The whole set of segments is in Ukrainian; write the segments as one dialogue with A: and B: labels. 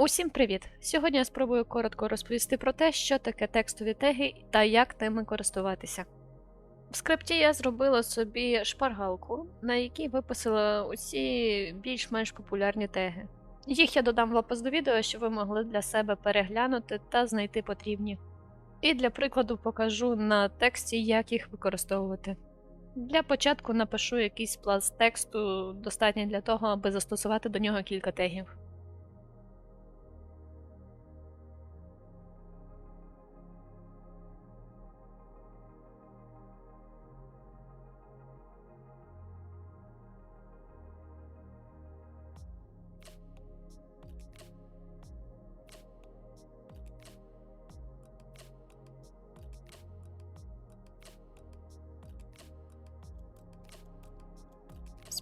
A: Усім привіт! Сьогодні я спробую коротко розповісти про те, що таке текстові теги та як ними користуватися. В скрипті я зробила собі шпаргалку, на якій виписала усі більш-менш популярні теги. Їх я додам в опис до відео, щоб ви могли для себе переглянути та знайти потрібні. І для прикладу покажу на тексті, як їх використовувати. Для початку напишу якийсь пласт тексту, достатній для того, аби застосувати до нього кілька тегів.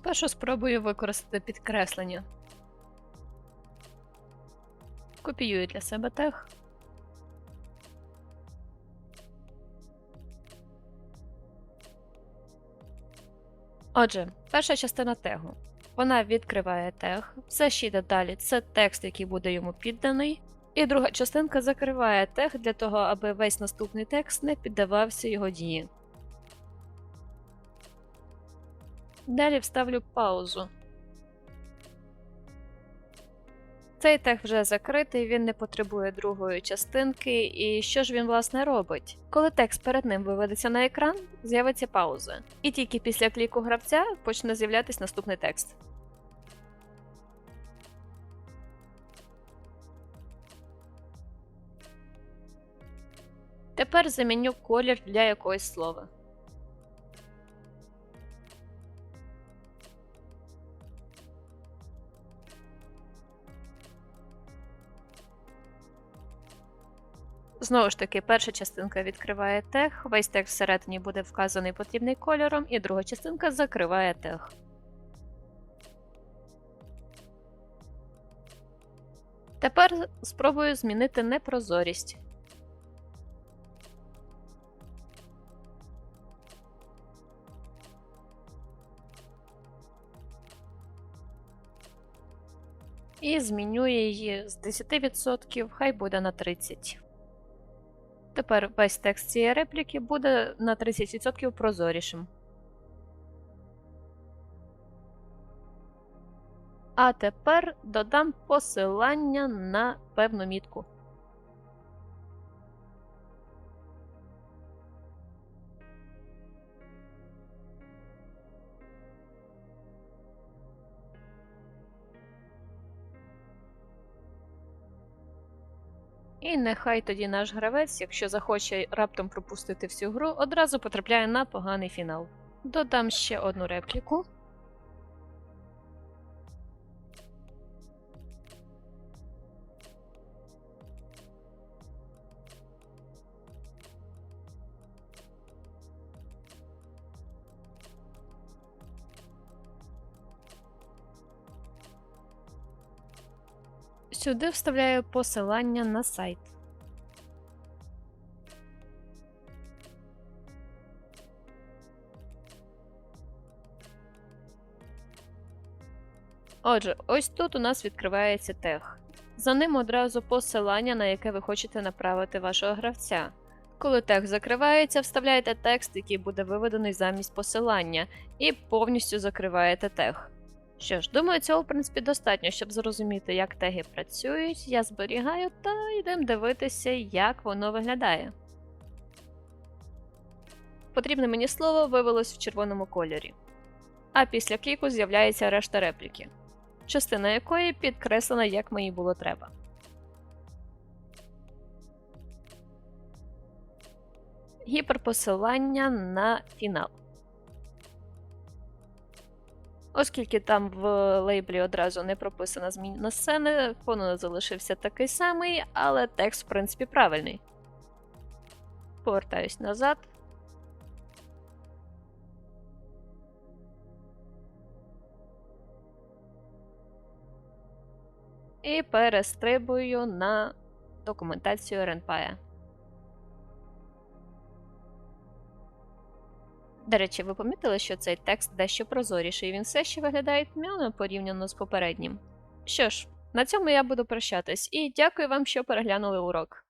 A: Спершу спробую використати підкреслення. Копіюю для себе тег. Отже, перша частина тегу. Вона відкриває тег, все що йде далі це текст, який буде йому підданий. І друга частинка закриває тег для того, аби весь наступний текст не піддавався його дії. Далі вставлю паузу. Цей тег вже закритий, він не потребує другої частинки. І що ж він власне робить? Коли текст перед ним виведеться на екран, з'явиться пауза. І тільки після кліку гравця почне з'являтись наступний текст. Тепер заміню колір для якогось слова. Знову ж таки, перша частинка відкриває тег, весь текст всередині буде вказаний потрібний кольором, і друга частинка закриває тег. Тепер спробую змінити непрозорість. І зміню її з 10%, хай буде на 30%. Тепер весь текст цієї репліки буде на 30% прозорішим. А тепер додам посилання на певну мітку. І нехай тоді наш гравець, якщо захоче раптом пропустити всю гру, одразу потрапляє на поганий фінал. Додам ще одну репліку. Сюди вставляю посилання на сайт. Отже, ось тут у нас відкривається тег. За ним одразу посилання, на яке ви хочете направити вашого гравця. Коли тег закривається, вставляєте текст, який буде виведений замість посилання, і повністю закриваєте тег. Що ж, думаю, цього, в принципі, достатньо, щоб зрозуміти, як теги працюють. Я зберігаю та йдемо дивитися, як воно виглядає. Потрібне мені слово вивелось в червоному кольорі. А після кліку з'являється решта репліки, частина якої підкреслена, як мені було треба. Гіперпосилання на фінал. Оскільки там в лейблі одразу не прописана зміна сцени, фон залишився такий самий, але текст, в принципі, правильний. Повертаюсь назад. І перестрибую на документацію Ренпая. До речі, ви помітили, що цей текст дещо прозоріший, і він все ще виглядає тьмяно порівняно з попереднім. Що ж, На цьому я буду прощатись і дякую вам, що переглянули урок.